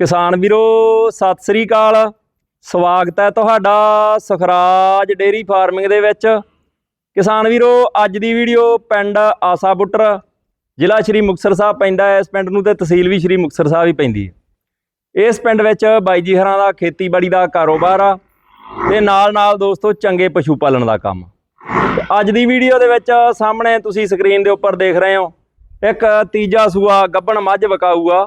ਕਿਸਾਨ ਵੀਰੋ, ਸਤਿ ਸ੍ਰੀ ਅਕਾਲ। ਸਵਾਗਤ ਹੈ ਤੁਹਾਡਾ ਸੁਖਰਾਜ ਡੇਰੀ ਫਾਰਮਿੰਗ ਦੇ ਵਿੱਚ। ਕਿਸਾਨ ਵੀਰੋ, ਅੱਜ ਦੀ ਵੀਡੀਓ ਪਿੰਡ ਆਸਾ ਬੁੱਟਰ, ਜ਼ਿਲ੍ਹਾ ਸ਼੍ਰੀ ਮੁਕਤਸਰ ਸਾਹਿਬ ਪੈਂਦਾ ਹੈ। ਇਸ ਪਿੰਡ ਨੂੰ ਤੇ ਤਹਿਸੀਲ ਵੀ ਸ਼੍ਰੀ ਮੁਕਤਸਰ ਸਾਹਿਬ ਹੀ ਪੈਂਦੀ ਹੈ। ਇਸ ਪਿੰਡ ਵਿੱਚ ਬਾਈ ਜੀ ਹਰਾਂ ਦਾ ਖੇਤੀਬਾੜੀ ਦਾ ਕਾਰੋਬਾਰ ਆ ਤੇ ਨਾਲ ਨਾਲ ਦੋਸਤੋ ਚੰਗੇ ਪਸ਼ੂ ਪਾਲਣ ਦਾ ਕੰਮ। ਅੱਜ ਦੀ ਵੀਡੀਓ ਦੇ ਵਿੱਚ ਸਾਹਮਣੇ ਤੁਸੀਂ ਸਕਰੀਨ ਦੇ ਉੱਪਰ ਦੇਖ ਰਹੇ ਹੋ, ਇੱਕ ਤੀਜਾ ਸੂਆ ਗੱਬਣ ਮੱਝ ਵਕਾਊਗਾ।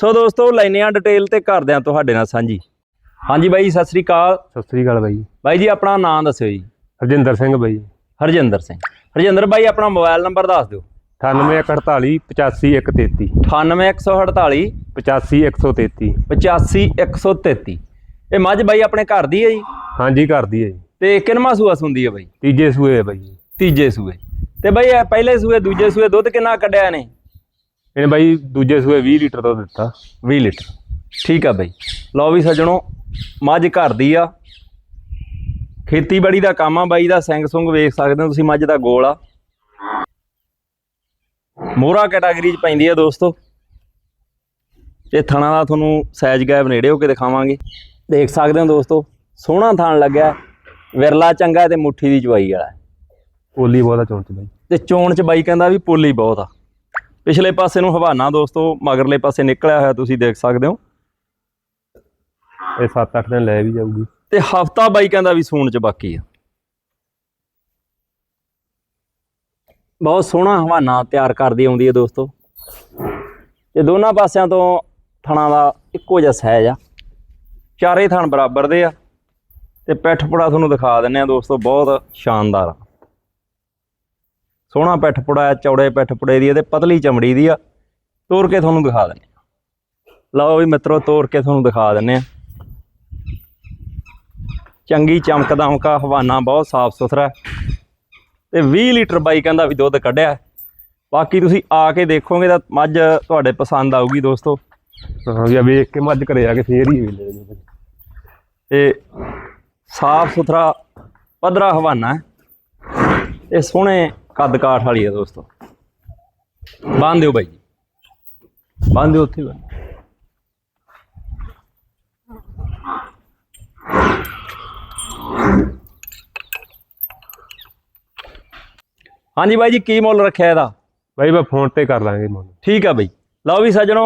ਸੋ ਦੋਸਤੋ ਲੈਨੇ ਆ ਡਿਟੇਲ ਤੇ ਕਰਦੇ ਆ ਤੁਹਾਡੇ ਨਾਲ ਸਾਂਝੀ। ਹਾਂਜੀ ਬਾਈ ਸਤਿ ਸ੍ਰੀ ਅਕਾਲ। ਸਤਿ ਸ੍ਰੀ ਅਕਾਲ ਬਾਈ। ਬਾਈ ਜੀ ਆਪਣਾ ਨਾਮ ਦੱਸਿਓ ਜੀ। ਹਰਜਿੰਦਰ ਸਿੰਘ ਬਾਈ। ਹਰਜਿੰਦਰ ਸਿੰਘ। ਹਰਜਿੰਦਰ ਬਾਈ ਆਪਣਾ ਮੋਬਾਈਲ ਨੰਬਰ ਦੱਸ ਦਿਓ। 9848 85133 98148 85133 85133 ਇਹ ਮੱਝ ਬਾਈ ਆਪਣੇ ਘਰ ਦੀ ਹੈ ਜੀ? ਹਾਂਜੀ ਕਰਦੀ ਹੈ ਜੀ। ਤੇ ਕਿੰਨਵਾਂ ਸੂਆ ਸੁੰਦੀ ਹੈ ਬਾਈ? ਤੀਜੇ ਸੂਏ ਹੈ ਬਾਈ ਤੀਜੇ ਸੂਏ। ਤੇ ਬਾਈ ਇਹ ਪਹਿਲੇ ਸੂਏ ਦੂਜੇ ਸੂਏ ਦੁੱਧ ਕਿੰਨਾ ਕੱਢਿਆ ਨੇ ਇਹਨੇ ਬਾਈ ਦੂਜੇ ਸੂਏ 20 ਲੀਟਰ ਤੋਂ ਦਿੱਤਾ 20 ਲੀਟਰ। ਠੀਕ ਆ ਬਾਈ। ਲਓ ਵੀ ਸੱਜਣੋ ਮੱਝ ਘਰ ਦੀ ਆ। ਖੇਤੀਬਾੜੀ ਦਾ ਕੰਮ ਆ ਬਾਈ ਦਾ ਸਿੰਘ ਸੁੰਗ ਵੇਖ ਸਕਦੇ ਹੋ ਤੁਸੀਂ ਮੱਝ ਦਾ ਗੋਲ ਆ। ਮੋਹਰਾ ਕੈਟਾਗਰੀ ਚ ਪੈਂਦੀ ਆ ਦੋਸਤੋ। ਇਹ ਥਣਾ ਦਾ ਤੁਹਾਨੂੰ ਸਾਈਜ਼ ਗੈਪ ਨੇੜੇ ਹੋ ਕੇ ਦਿਖਾਵਾਂਗੇ। ਦੇਖ ਸਕਦੇ ਹੋ ਦੋਸਤੋ ਸੋਹਣਾ ਥਾਣ ਲੱਗਿਆ। ਵਿਰਲਾ ਚੰਗਾ ਤੇ ਮੁੱਠੀ ਦੀ ਚਵਾਈ ਵਾਲਾ। ਪੋਲੀ ਬਹੁਤਾ ਚੌਂਚ ਬਾਈ। ਤੇ ਚੋਣ ਚ ਬਾਈ ਕਹਿੰਦਾ ਵੀ ਪੋਲੀ ਬਹੁਤ ਆ। ਪਿਛਲੇ ਪਾਸੇ ਨੂੰ ਹਵਾਨਾ ਦੋਸਤੋ ਮਗਰਲੇ ਪਾਸੇ ਨਿਕਲਿਆ ਹੋਇਆ ਤੁਸੀਂ ਦੇਖ ਸਕਦੇ ਹੋ। ਇਹ 7-8 ਦਿਨ ਲੈ ਵੀ ਜਾਊਗੀ। ਤੇ ਹਫਤਾ ਬਾਈ ਕਹਿੰਦਾ ਵੀ ਸੂਣ ਚ ਬਾਕੀ ਆ। ਬਹੁਤ ਸੋਹਣਾ ਹਵਾਨਾ ਤਿਆਰ ਕਰਦੀ ਆਉਂਦੀ ਹੈ ਦੋਸਤੋ। ਤੇ ਦੋਨਾਂ ਪਾਸਿਆਂ ਤੋਂ ਥਣਾ ਦਾ ਇੱਕੋ ਜਿਹਾ ਸਾਈਜ਼ ਆ। ਚਾਰੇ ਥਣ ਬਰਾਬਰ ਦੇ ਆ। ਤੇ ਪਿੱਠ ਪੁੜਾ ਤੁਹਾਨੂੰ ਦਿਖਾ ਦਿੰਨੇ ਆ ਦੋਸਤੋ ਬਹੁਤ ਸ਼ਾਨਦਾਰ ਆ। ਸੋਹਣਾ ਪਿੱਠ ਪੁੜਾ ਚੌੜੇ ਪਿੱਠ ਪੁੜੇ ਦੀ ਤੇ ਪਤਲੀ ਚਮੜੀ ਦੀ ਆ। ਤੋੜ ਕੇ ਤੁਹਾਨੂੰ ਦਿਖਾ ਦਿੰਨੇ ਆ। ਲਓ ਵੀ ਮਿੱਤਰੋ ਤੋੜ ਕੇ ਤੁਹਾਨੂੰ ਦਿਖਾ ਦਿੰਨੇ ਆ। ਚੰਗੀ ਚਮਕ ਦਮਕਾ ਹਵਾਨਾ ਬਹੁਤ ਸਾਫ਼ ਸੁਥਰਾ। ਤੇ 20 ਲੀਟਰ ਬਾਈ ਕਹਿੰਦਾ ਵੀ ਦੁੱਧ ਕੱਢਿਆ। ਬਾਕੀ ਤੁਸੀਂ ਆ ਕੇ ਦੇਖੋਗੇ ਤਾਂ ਮੱਝ ਤੁਹਾਡੇ ਪਸੰਦ ਆਊਗੀ ਦੋਸਤੋ। ਹਾਂ ਜਾਂ ਵੇਖ ਕੇ ਮੱਝ ਘਰੇ ਆ ਕੇ ਫੇਰ ਹੀ ਵੇਲੇ ਤੇ ਸਾਫ਼ ਸੁਥਰਾ ਪਧਰਾ ਹਵਾਨਾ ਇਹ ਸੋਹਣੇ ਕੱਦ ਕਾਠ ਵਾਲੀ ਹੈ ਦੋਸਤੋ। ਬੰਨ ਦਿਓ ਬਾਈ ਜੀ। ਬੰਨ ਦਿਓ ਉੱਥੇ ਬੰਨ੍ਹ। ਹਾਂਜੀ ਬਾਈ ਜੀ ਕੀ ਮੁੱਲ ਰੱਖਿਆ ਇਹਦਾ? ਬਾਈ ਮੈਂ ਫੋਨ ਤੇ ਕਰ ਲਾਂਗੇ ਮੁੱਲ। ਠੀਕ ਆ ਬਈ। ਲਓ ਵੀ ਸੱਜਣੋ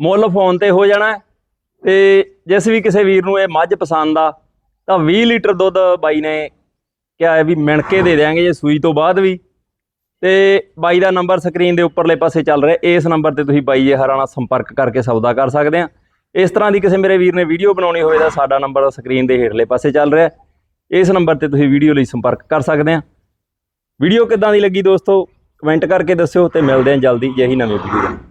ਮੁੱਲ ਫੋਨ ਤੇ ਹੋ ਜਾਣਾ ਤੇ ਜਿਸ ਵੀ ਕਿਸੇ ਵੀਰ ਨੂੰ ਇਹ ਮੱਝ ਪਸੰਦ ਆ ਤਾਂ 20 ਲੀਟਰ ਦੁੱਧ ਬਾਈ ਨੇ ਕਿਹਾ ਹੈ ਵੀ ਮਿਣ ਕੇ ਦੇ ਦਿਆਂਗੇ ਜੇ ਸੂਈ ਤੋਂ ਬਾਅਦ ਵੀ। ਤੇ ਬਾਈ ਦਾ ਨੰਬਰ ਸਕਰੀਨ ਦੇ ਉੱਪਰਲੇ ਪਾਸੇ ਚੱਲ ਰਿਹਾ ਇਸ ਨੰਬਰ ਤੇ ਤੁਸੀਂ ਬਾਈ ਜੇ ਹਰਾਂ ਨਾਲ ਸੰਪਰਕ ਕਰਕੇ ਸੌਦਾ ਕਰ ਸਕਦੇ ਆ ਇਸ ਤਰ੍ਹਾਂ ਦੀ ਕਿਸੇ ਮੇਰੇ ਵੀਰ ਨੇ ਵੀਡੀਓ ਬਣਾਉਣੀ ਹੋਵੇ ਤਾਂ ਸਾਡਾ ਨੰਬਰ ਸਕਰੀਨ ਦੇ ਹੇਠਲੇ ਪਾਸੇ ਚੱਲ ਰਿਹਾ ਇਸ ਨੰਬਰ ਤੇ ਤੁਸੀਂ ਵੀਡੀਓ ਲਈ ਸੰਪਰਕ ਕਰ ਸਕਦੇ ਆ ਵੀਡੀਓ ਕਿੱਦਾਂ ਦੀ ਲੱਗੀ ਦੋਸਤੋ? ਕਮੈਂਟ ਕਰਕੇ ਦੱਸਿਓ ਤੇ ਮਿਲਦੇ ਹਾਂ ਜਲਦੀ। ਜਿਹੀ ਨਵੀਂ ਵੀਡੀਓ